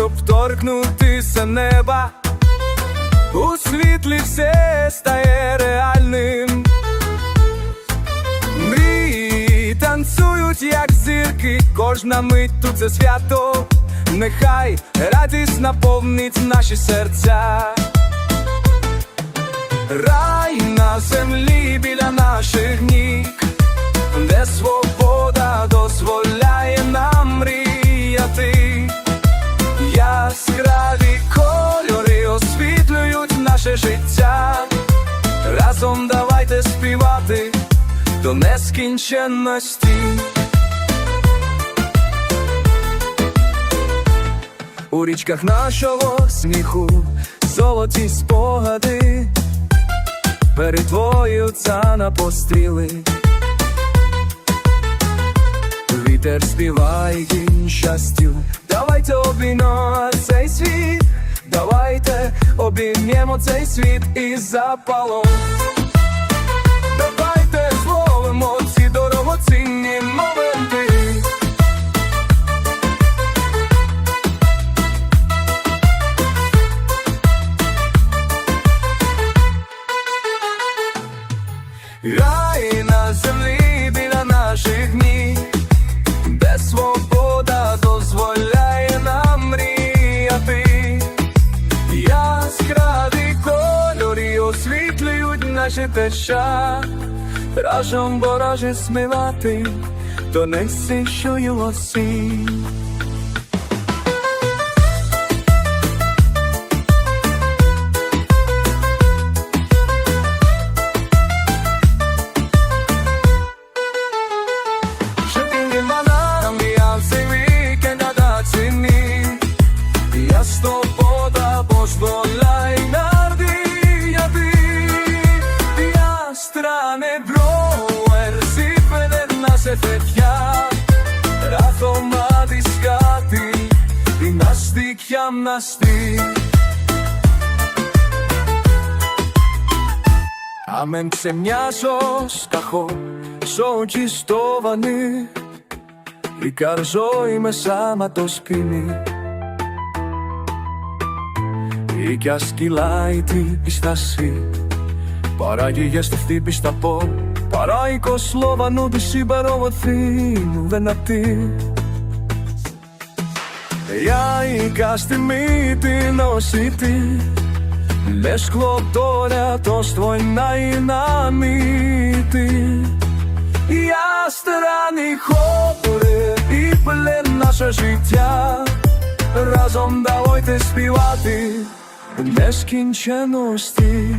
щоб торкнутися неба. У світлі все стає реальним. Мрії танцюють, як зірки, кожна мить тут це свято. Нехай радість наповнить наші серця. Рай на землі біля наших наше життя. Разом давайте співати до нескінченності. У річках нашого сміху золоті спогади перетворюються на постріли. Вітер співає кінь щастю. Давайте світ, обіймемо цей світ із запалом. Давайте зловимо ці дорогоцінні моменти. Наші теча, разом вороже смивати, то не ціні Я свобода дозволяй надіяти σε παιδιά Ράθωμα της κάτι Δυναστή κι αμναστή Αμέν ξεμοιάζω σταχώ Σόκι στο βανί Η καρζόη με σάμα το σπίνι. Ή κι ασκυλάει την πιστασή Παράγει για χτύπη στα парайко слова ну душі баровати, венати. Я і касти мити носити, Лиш доля, то ствой найнамити. Я странний хопери і плен наше життя. Разом давайте співати нескінченності.